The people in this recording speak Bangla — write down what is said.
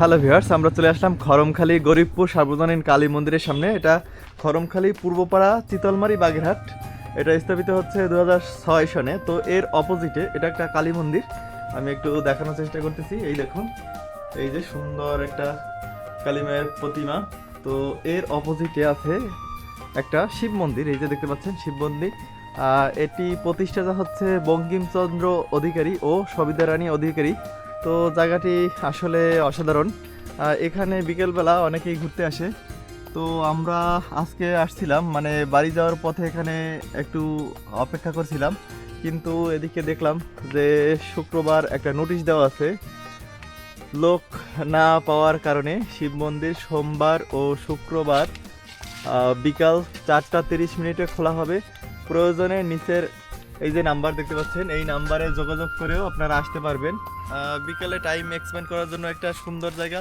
হ্যালো ভিউয়ার্স আমরা চলে আসলাম খরমখালি গরিবপুর সার্বজনীন কালী মন্দিরের সামনে। এটা খরমখালি পূর্বপাড়া চিতলমারি বাগেরহাট। এটা স্থাপিত হচ্ছে দু ছয় সনে। তো এর অপোজিটে এটা একটা কালী মন্দির। আমি একটু দেখানোর চেষ্টা করতেছি। এই দেখুন, এই যে সুন্দর একটা কালী মায়ের প্রতিমা। তো এর অপোজিটে আছে একটা শিব মন্দির। এই যে দেখতে পাচ্ছেন, শিব মন্দির। এটি প্রতিষ্ঠাতা হচ্ছে বঙ্কিমচন্দ্র অধিকারী ও সবিতা রানী অধিকারী। তো জায়গাটি আসলে অসাধারণ। এখানে বিকেলবেলা অনেকেই ঘুরতে আসে। তো আমরা আজকে আসছিলাম মানে বাড়ি যাওয়ার পথে এখানে একটু অপেক্ষা করছিলাম। কিন্তু এদিকে দেখলাম যে শুক্রবার একটা নোটিশ দেওয়া আছে। লোক না পাওয়ার কারণে শিব মন্দির সোমবার ও শুক্রবার বিকাল চারটা তিরিশ মিনিটে খোলা হবে। প্রয়োজনে নিচের এই যে নাম্বার দেখতে পাচ্ছেন, এই নাম্বারে যোগাযোগ করেও আপনারা আসতে পারবেন। বিকালে টাইম এক্সপেন্ড করার জন্য একটা সুন্দর জায়গা।